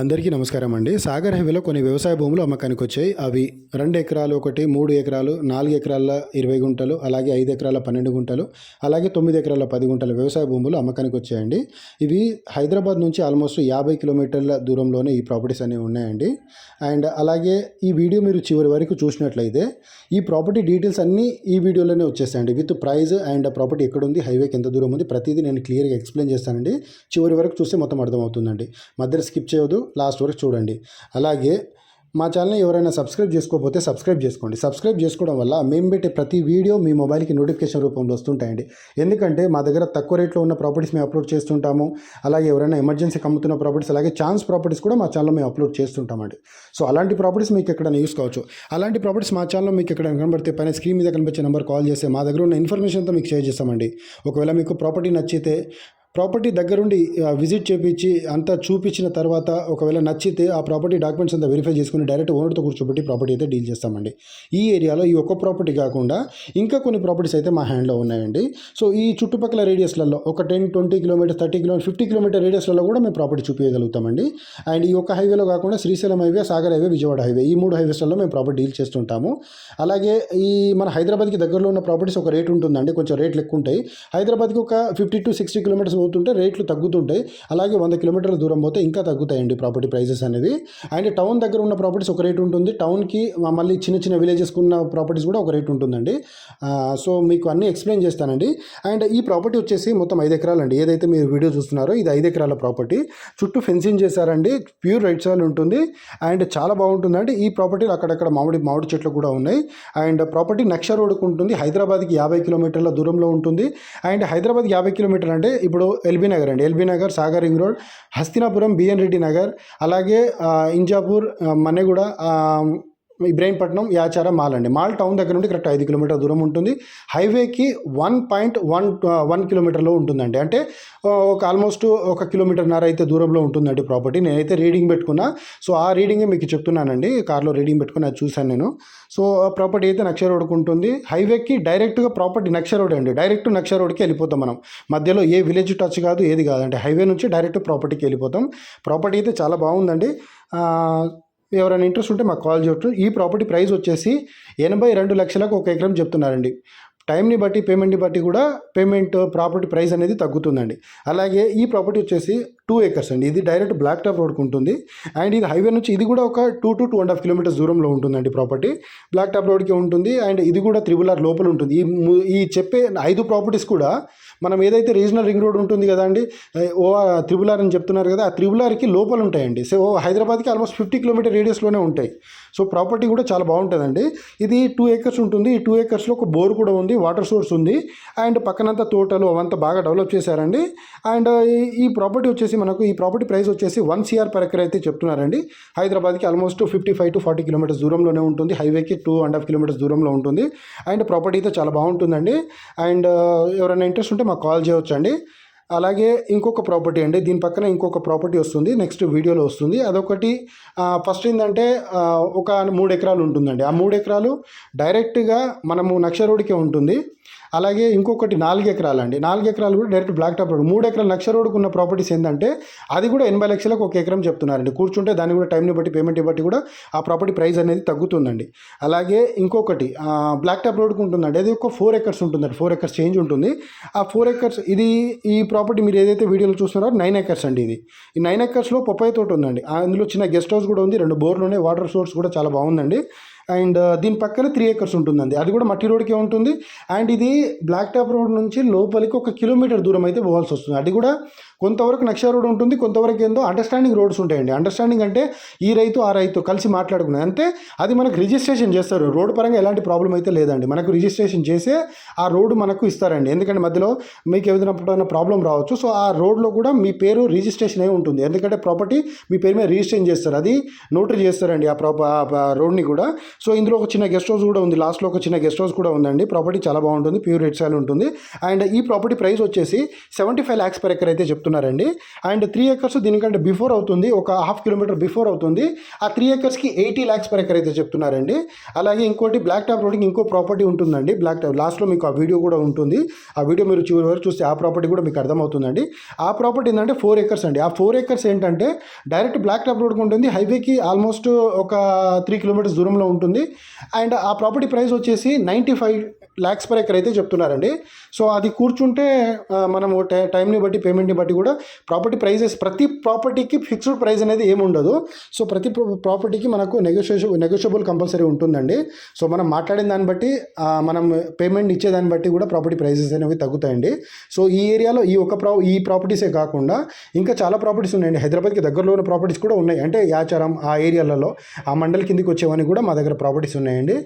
అందరికీ నమస్కారం అండి. సాగర్ హైవేలో కొన్ని వ్యవసాయ భూములు అమ్మకానికి వచ్చాయి అవి రెండు ఎకరాలు ఒకటి మూడు ఎకరాలు నాలుగు ఎకరాల ఇరవై గుంటలు అలాగే ఐదు ఎకరాల పన్నెండు గుంటలు అలాగే తొమ్మిది ఎకరాల పది గుంటల వ్యవసాయ భూములు అమ్మకానికి వచ్చాయండి ఇవి హైదరాబాద్ నుంచి ఆల్మోస్ట్ యాభై కిలోమీటర్ల దూరంలోనే ఈ ప్రాపర్టీస్ అనేవి ఉన్నాయండి. అండ్ అలాగే ఈ వీడియో మీరు చివరి వరకు చూసినట్లయితే ఈ ప్రాపర్టీ డీటెయిల్స్ అన్నీ ఈ వీడియోలోనే వచ్చేసాయండి విత్ ప్రైజ్ అండ్ ప్రాపర్టీ ఎక్కడుంది హైవేకి ఎంత దూరం ఉంది ప్రతిదీ నేను క్లియర్గా ఎక్స్ప్లెయిన్ చేస్తానండి. చివరి వరకు చూస్తే మొత్తం అర్థమవుతుందండి. మధ్యలో స్కిప్ చేయొద్దు. లాస్ట్ వరకు చూడండి. అలాగే మా ఛానల్ని ఎవరైనా సబ్స్క్రైబ్ చేసుకోకపోతే సబ్స్క్రైబ్ చేసుకోండి. సబ్స్క్రైబ్ చేసుకోవడం వల్ల మేము పెట్టే ప్రతి వీడియో మీ మొబైల్కి నోటిఫికేషన్ రూపంలో వస్తుంటాయండి. ఎందుకంటే మా దగ్గర తక్కువ రేట్లో ఉన్న ప్రాపర్టీస్ మేము అప్లోడ్ చేస్తుంటాము. అలాగే ఎవరైనా ఎమర్జెన్సీ అమ్ముతున్న ప్రాపర్టీస్ అలాగే ఛాన్స్ ప్రాపర్టీస్ కూడా మా ఛానల్లో మేము అప్లోడ్ చేస్తుంటామండి. సో అలాంటి ప్రాపర్టీస్ మీకు ఎక్కడైనా యూస్ కావచ్చు. అలాంటి ప్రాపర్టీస్ మా ఛానల్లో మీకు ఎక్కడ కనబడితే పైన స్క్రీన్ మీద కనిపించే నెంబర్ కాల్ చేస్తే మా దగ్గర ఉన్న ఇన్ఫర్మేషన్తో మీకు షేర్ చేస్తామండి. ఒకవేళ మీకు ప్రాపర్టీ నచ్చితే ప్రాపర్టీ దగ్గరుండి విజిట్ చేపించి అంతా చూపించిన తర్వాత ఒకవేళ నచ్చితే ఆ ప్రాపర్టీ డాక్యుమెంట్స్ అంతా వెరిఫై చేసుకుని డైరెక్ట్ ఓనర్తో కూర్చోబెట్టి ప్రాపర్టీ అయితే డీల్ చేస్తామండి. ఈ ఏరియాలో ఈ ఒక్క ప్రాపర్టీ కాకుండా ఇంకా కొన్ని ప్రాపర్టీస్ అయితే మా హ్యాండ్లో ఉన్నాయండి. సో ఈ చుట్టుపక్కల రేడియస్లలో ఒక ten twenty kilometre thirty kilometre fifty kilometre రేడియస్లలో కూడా మేము ప్రాపర్టీ చూపించగలుగుతామండి అండ్ ఈ ఒక్క హైవేలో కాకుండా Srisailam highway Sagar highway Vijayawada highway ఈ మూడు హైవేస్లలో మేము ప్రాపర్టీ డీల్ చేస్తుంటాము. అలాగే ఈ మన హైదరాబాద్కి దగ్గరలో ఉన్న ప్రాపర్టీస్ ఒక రేట్ ఉంటుందండి. కొంచెం రేట్లు ఎక్కువ ఉంటాయి హైదరాబాద్కి ఒక ఫిఫ్టీ టు సిక్స్టీ కిలోమీటర్స్ పోతుంటే రేట్లు తగ్గుతుంటాయి. అలాగే వంద కిలోమీటర్ల దూరం పోతే ఇంకా తగ్గుతాయండి ప్రాపర్టీ ప్రైజెస్ అనేవి అండ్ టౌన్ దగ్గర ఉన్న ప్రాపర్టీస్ ఒక రేట్ ఉంటుంది. టౌన్కి మళ్ళీ చిన్న చిన్న విలేజెస్కి ఉన్న ప్రాపర్టీస్ కూడా ఒక రేట్ ఉంటుందండి. సో మీకు అన్నీ ఎక్స్ప్లెయిన్ చేస్తానండి. అండ్ ఈ ప్రాపర్టీ వచ్చేసి మొత్తం ఐదు ఎకరాలండి. ఏదైతే మీరు వీడియో చూస్తున్నారో ఇది ఐదు ఎకరాల ప్రాపర్టీ చుట్టూ ఫెన్సింగ్ చేశారండి. ప్యూర్ రైట్ సైడ్ ఉంటుంది. అండ్ చాలా బాగుంటుందండి ఈ ప్రాపర్టీలు అక్కడక్కడ మామిడి మామిడి చెట్లు కూడా ఉన్నాయి. అండ్ ప్రాపర్టీ నక్ష రోడ్డుకు ఉంటుంది. హైదరాబాద్కి యాభై కిలోమీటర్ల దూరంలో ఉంటుంది. అండ్ హైదరాబాద్ యాభై కిలోమీటర్ అంటే ఇప్పుడు ఎల్బీ నగర్ అండి. LB Nagar Sagar ring road Hastinapuram B N Reddy Nagar అలాగే ఇంజాపూర్ మన్నెగూడ ఇబ్రాహీంపట్నం యాచార మాల్ అండి. మాల్ టౌన్ దగ్గర నుండి కరెక్ట్ ఐదు కిలోమీటర్ దూరం ఉంటుంది. హైవేకి వన్ పాయింట్ వన్ వన్ కిలోమీటర్లో ఉంటుందండి. అంటే ఒక ఆల్మోస్ట్ ఒక కిలోమీటర్న్నర అయితే దూరంలో ఉంటుందండి ప్రాపర్టీ. నేనైతే రీడింగ్ పెట్టుకున్నా. సో ఆ రీడింగే మీకు చెప్తున్నానండి. కార్లో రీడింగ్ పెట్టుకుని అది చూశాను నేను. సో ఆ ప్రాపర్టీ అయితే నక్ష రోడ్కి ఉంటుంది. హైవేకి డైరెక్ట్గా ప్రాపర్టీ నక్ష రోడ్ అండి. డైరెక్ట్ నక్ష రోడ్కి వెళ్ళిపోతాం మనం. మధ్యలో ఏ విలేజ్ టచ్ కాదు ఏది కాదు. అంటే హైవే నుంచి డైరెక్ట్ ప్రాపర్టీకి వెళ్ళిపోతాం. ప్రాపర్టీ అయితే చాలా బాగుందండి. ఎవరైనా ఇంట్రెస్ట్ ఉంటే మాకు కాల్ చేయొచ్చు. ఈ ప్రాపర్టీ ప్రైస్ వచ్చేసి ఎనభై రెండు లక్షలకు ఒక ఎకరం చెప్తున్నారండి. టైంని బట్టి పేమెంట్ని బట్టి కూడా పేమెంట్ ప్రాపర్టీ ప్రైస్ అనేది తగ్గుతుందండి. అలాగే ఈ ప్రాపర్టీ వచ్చేసి టూ ఏకర్స్ అండి. ఇది డైరెక్ట్ బ్లాక్ టాప్ రోడ్కి ఉంటుంది. అండ్ ఇది హైవే నుంచి ఇది కూడా ఒక two to two and half kilometres దూరంలో ఉంటుందండి ప్రాపర్టీ. బ్లాక్ టాప్ రోడ్కి ఉంటుంది. అండ్ ఇది కూడా త్రిబుల్ ఆర్ లోపల ఉంటుంది. ఈ ఈ చెప్పే ఐదు ప్రాపర్టీస్ కూడా మనం ఏదైతే రీజనల్ రింగ్ రోడ్ ఉంటుంది కదా అండి ఓ త్రిబుల్ ఆర్ అని చెప్తున్నారు కదా ఆ త్రిబుల్ ఆర్కి లోపల ఉంటాయండి. సో హైదరాబాద్కి ఆల్మోస్ట్ ఫిఫ్టీ కిలోమీటర్ రేడియస్లోనే ఉంటాయి. సో ప్రాపర్టీ కూడా చాలా బాగుంటుందండి. ఇది టూ ఏకర్స్ ఉంటుంది. ఈ టూ ఏకర్స్లో ఒక బోర్ కూడా ఉంది వాటర్ సోర్స్ ఉంది. అండ్ పక్కనంతా తోటలు అవంతా బాగా డెవలప్ చేశారండి. అండ్ ఈ- ఈ ప్రాపర్టీ వచ్చేసి మనకు ఈ ప్రాపర్టీ ప్రైస్ వచ్చేసి వన్ సిఆర్ పర్ ఎకర్ అయితే చెప్తున్నారండి. హైదరాబాద్కి almost fifty five to forty kilometres దూరంలోనే ఉంటుంది. హైవేకి టూ అండ్ హాఫ్ కిలోమీటర్స్ దూరంలో ఉంటుంది. అండ్ ప్రాపర్టీ అయితే చాలా బాగుంటుందండి. అండ్ uh, ఎవరైనా ఇంట్రెస్ట్ ఉంటే మాకు కాల్ చేయవచ్చండి అలాగే ఇంకొక ప్రాపర్టీ అండి దీని పక్కన ఇంకొక ప్రాపర్టీ వస్తుంది నెక్స్ట్ వీడియోలో వస్తుంది. అదొకటి ఫస్ట్ ఏంటంటే ఒక మూడు ఎకరాలు ఉంటుందండి. ఆ మూడు ఎకరాలు డైరెక్ట్గా మనము నక్ష రోడ్కే ఉంటుంది. అలాగే ఇంకొకటి నాలుగు ఎకరాలు అండి నాలుగు ఎకరాలు కూడా డైరెక్ట్ బ్లాక్ టాప్ రోడ్. మూడు ఎకరాలు లక్ష రోడ్డుకు ఉన్న ప్రాపర్టీస్ ఏంటంటే అది కూడా ఎనభై లక్షలకు ఒక ఎకరం చెప్తున్నారండి. కూర్చుంటే దాన్ని కూడా టైంని బట్టి పేమెంట్ బట్టి కూడా ఆ ప్రాపర్టీ ప్రైస్ అనేది తగ్గుతుందండి. అలాగే ఇంకొకటి బ్లాక్ టాప్ రోడ్కు ఉంటుందండి. అది ఒక ఫోర్ ఎకర్స్ ఉంటుందండి. ఫోర్ ఎకర్స్ చేంజ్ ఉంటుంది. ఆ ఫోర్ ఎకర్స్ ఇది ఈ ప్రాపర్టీ మీరు ఏదైతే వీడియోలో చూస్తున్నారో నైన్ ఎకర్స్ అండి ఇది. ఈ నైన్ ఎకర్స్లో పప్పాయి తోట ఉందండి. అందులో చిన్న గెస్ట్ హౌస్ కూడా ఉంది. రెండు బోర్లు ఉన్నాయి వాటర్ సోర్స్ కూడా చాలా బాగుందండి. అండ్ దీని పక్కన త్రీ ఏకర్స్ ఉంటుందండి. అది కూడా మట్టి రోడ్కే ఉంటుంది. అండ్ ఇది బ్లాక్ టాప్ రోడ్ నుంచి లోపలికి ఒక కిలోమీటర్ దూరం అయితే పోవాల్సి వస్తుంది. అది కూడా కొంతవరకు నక్ష రోడ్ ఉంటుంది కొంతవరకు ఏందో అండర్స్టాండింగ్ రోడ్స్ ఉంటాయండి. అండర్స్టాండింగ్ అంటే ఈ రైతు ఆ రైతు కలిసి మాట్లాడుకున్నాయి అంతే. అది మనకు రిజిస్ట్రేషన్ చేస్తారు. రోడ్డు పరంగా ఎలాంటి ప్రాబ్లం అయితే లేదండి. మనకు రిజిస్ట్రేషన్ చేసే ఆ రోడ్డు మనకు ఇస్తారండి. ఎందుకంటే మధ్యలో మీకు ఏదైనా ప్రాబ్లం రావచ్చు. సో ఆ రోడ్లో కూడా మీ పేరు రిజిస్ట్రేషన్ అయి ఉంటుంది. ఎందుకంటే ప్రాపర్టీ మీ పేరు మీద రిజిస్ట్రేషన్ చేస్తారు. అది నోటరీ చేస్తారండి ఆ ప్రాప రోడ్ని కూడా. సో ఇందులో ఒక చిన్న గెస్ట్ హౌస్ కూడా ఉంది. లాస్ట్లో ఒక చిన్న గెస్ట్ హౌస్ కూడా ఉందండి. ప్రాపర్టీ చాలా బాగుంటుంది. ప్యూర్ రెడ్ సాయిల్ ఉంటుంది. అండ్ ఈ ప్రాపర్టీ ప్రైస్ వచ్చేసి seventy five lakhs per acre అయితే చెప్తున్నారండి. అండ్ త్రీ ఎకర్స్ దీనికంటే బిఫోర్ అవుతుంది. ఒక హాఫ్ కిలోమీటర్ బిఫోర్ అవుతుంది. ఆ త్రీ ఎకర్స్కి ఎయిటీ ల్యాక్స్ పర్ ఎకర్ అయితే చెప్తున్నారండి. అలాగే ఇంకోటి బ్లాక్ టాప్ రోడ్కి ఇంకో ప్రాపర్టీ ఉంటుందండి. బ్లాక్ టాప్ లాస్ట్లో మీకు ఆ వీడియో కూడా ఉంటుంది. ఆ వీడియో మీరు చివరి వరకు చూస్తే ఆ ప్రాపర్టీ కూడా మీకు అర్థమవుతుందండి. ఆ ప్రాపర్టీ ఏంటంటే ఫోర్ ఎకర్స్ అండి. ఆ ఫోర్ ఎకర్స్ ఏంటంటే డైరెక్ట్ బ్లాక్ టాప్ రోడ్కి ఉంటుంది. హైవేకి ఆల్మోస్ట్ ఒక త్రీ కిలోమీటర్స్ దూరంలో ఉంటుంది. అండ్ ఆ ప్రాపర్టీ ప్రైస్ వచ్చేసి ninety five lakhs per acre అయితే చెప్తున్నారండి. సో అది కూర్చుంటే మనం మనము టై- టైంని బట్టి పేమెంట్ని బట్టి కూడా ప్రాపర్టీ ప్రైజెస్ ప్రతి ప్రాపర్టీకి ఫిక్స్డ్ ప్రైస్ అనేది ఏమి ఉండదు. సో ప్రతి ప్ర- ప్రాపర్టీకి మనకు నెగోషియేషన్ నెగోషియబుల్ కంపల్సరీ ఉంటుందండి. సో మనం మాట్లాడిన దాన్ని బట్టి మనం పేమెంట్ ఇచ్చేదాన్ని బట్టి కూడా ప్రాపర్టీ ప్రైజెస్ అనేవి తగ్గుతాయండి. సో ఈ ఏరియాలో ఈ ఒక ప్రా ఈ ప్రాపర్టీసే కాకుండా ఇంకా చాలా ప్రాపర్టీస్ ఉన్నాయండి. హైదరాబాద్కి దగ్గరలో ఉన్న ప్రాపర్టీస్ కూడా ఉన్నాయి. అంటే యాచారం ఆ ఏరియాలలో ఆ మండలి కిందికి వచ్చేవని కూడా మా దగ్గర ప్రాపర్టీస్ ఉన్నాయండి.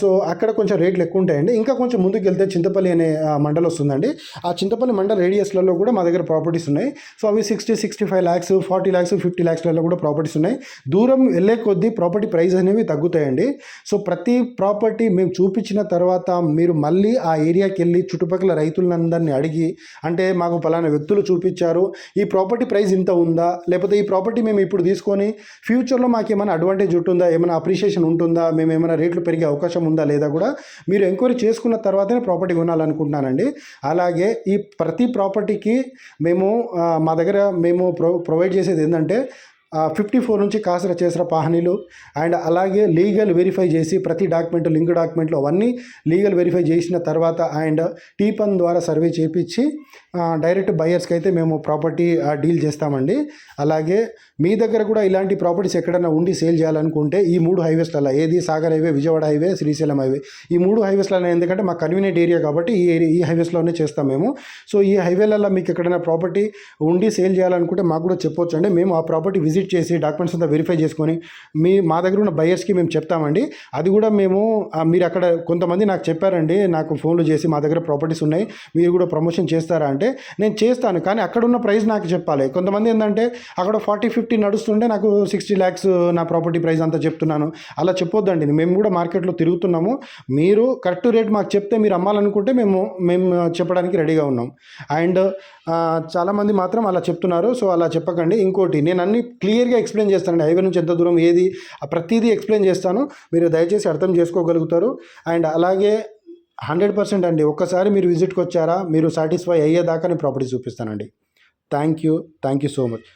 సో అక్కడ కొంచెం రేట్లు ఎక్కువ ఉంటాయండి. ఇంకా కొంచెం ముందుకు వెళ్తే చింతపల్లి అనే ఆ, మండల్ వస్తుందండి. ఆ చింతపల్లి మండల్ రేడియస్లలో కూడా మా దగ్గర ప్రాపర్టీస్ ఉన్నాయి. సో అవి sixty sixty five lakhs forty lakhs fifty ల్యాక్స్లలో కూడా ప్రాపర్టీస్ ఉన్నాయి. దూరం వెళ్ళే కొద్దీ ప్రాపర్టీ ప్రైస్ అనేవి తగ్గుతాయండి. సో ప్రతి ప్రాపర్టీ మేము చూపించిన తర్వాత మీరు మళ్ళీ ఆ ఏరియాకి వెళ్ళి చుట్టుపక్కల రైతులందరినీ అడిగి అంటే మాకు పలానా వ్యక్తులు చూపించారు. ఈ ప్రాపర్టీ ప్రైస్ ఇంత ఉందా? లేకపోతే ఈ ప్రాపర్టీ మేము ఇప్పుడు తీసుకొని ఫ్యూచర్లో మాకు ఏమైనా అడ్వాంటేజ్ ఉంటుందా? ఏమైనా అప్రిషియేషన్ ఉంటుందా? మేము ఏమైనా రేట్లు పెరిగే అవకాశం ఉందా లేదా కూడా మీరు ఎంక్వైరీ చేసుకున్న తర్వాతనే ప్రాపర్టీ కొనాలనుకుంటున్నానండి. అలాగే ఈ ప్రతి ప్రాపర్టీకి మేము మా దగ్గర మేము ప్రొ ప్రొవైడ్ చేసేది ఏంటంటే ఫిఫ్టీ ఫోర్ నుంచి కాసర చేసిన పాహనీలు అండ్ అలాగే లీగల్ వెరిఫై చేసి ప్రతి డాక్యుమెంట్ లింక్ డాక్యుమెంట్లు అవన్నీ లీగల్ వెరిఫై చేసిన తర్వాత అండ్ టీపన్ ద్వారా సర్వే చేపించి డైరెక్ట్ బయర్స్కి అయితే మేము ప్రాపర్టీ డీల్ చేస్తామండి. అలాగే మీ దగ్గర కూడా ఇలాంటి ప్రాపర్టీస్ ఎక్కడైనా ఉండి సేల్ చేయాలనుకుంటే ఈ మూడు హైవేస్లలో ఏది Sagar highway Vijayawada highway Srisailam highway ఈ మూడు హైవేస్లలో ఎందుకంటే మా కన్వీనియంట్ ఏరియా కాబట్టి ఈ ఏరియా ఈ హైవేస్లోనే చేస్తాం మేము. సో ఈ హైవేలలో మీకు ఎక్కడైనా ప్రాపర్టీ ఉండి సేల్ చేయాలనుకుంటే మాకు కూడా చెప్పొచ్చు అండి మేము ఆ ప్రాపర్టీ విజిట్ చేసి డాక్యుమెంట్స్ అంతా వెరిఫై చేసుకొని మీ మా దగ్గర ఉన్న బయర్స్కి మేము చెప్తామండి. అది కూడా మేము మీరు అక్కడ కొంతమంది నాకు చెప్పారండి నాకు ఫోన్లు చేసి మా దగ్గర ప్రాపర్టీస్ ఉన్నాయి మీరు కూడా ప్రమోషన్ చేస్తారా అంటే నేను చేస్తాను. కానీ అక్కడ ఉన్న ప్రైస్ నాకు చెప్పాలి. కొంతమంది ఏంటంటే అక్కడ ఫార్టీ ఫిఫ్టీ నడుస్తుంటే నాకు సిక్స్టీ ల్యాక్స్ నా ప్రాపర్టీ ప్రైస్ అంతా చెప్తున్నాను. అలా చెప్పొద్దండి. మేము కూడా మార్కెట్లో తిరుగుతున్నాము. మీరు కరెక్ట్ రేట్ మాకు చెప్తే మీరు అమ్మాలనుకుంటే మేము మేము చెప్పడానికి రెడీగా ఉన్నాం. అండ్ చాలామంది మాత్రం అలా చెప్తున్నారు. సో అలా చెప్పకండి. ఇంకోటి నేను అన్ని క్లియర్గా ఎక్స్ప్లెయిన్ చేస్తానండి. హైవే నుంచి ఎంత దూరం ఏది ఆ ప్రతిదీ ఎక్స్ప్లెయిన్ చేస్తాను. మీరు దయచేసి అర్థం చేసుకోగలుగుతారు. అండ్ అలాగే హండ్రెడ్ పర్సెంట్ అండి ఒక్కసారి మీరు విజిట్కి వచ్చారా మీరు సాటిస్ఫై అయ్యేదాకా నేను ప్రాపర్టీ చూపిస్తానండి. Thank you thank you so much.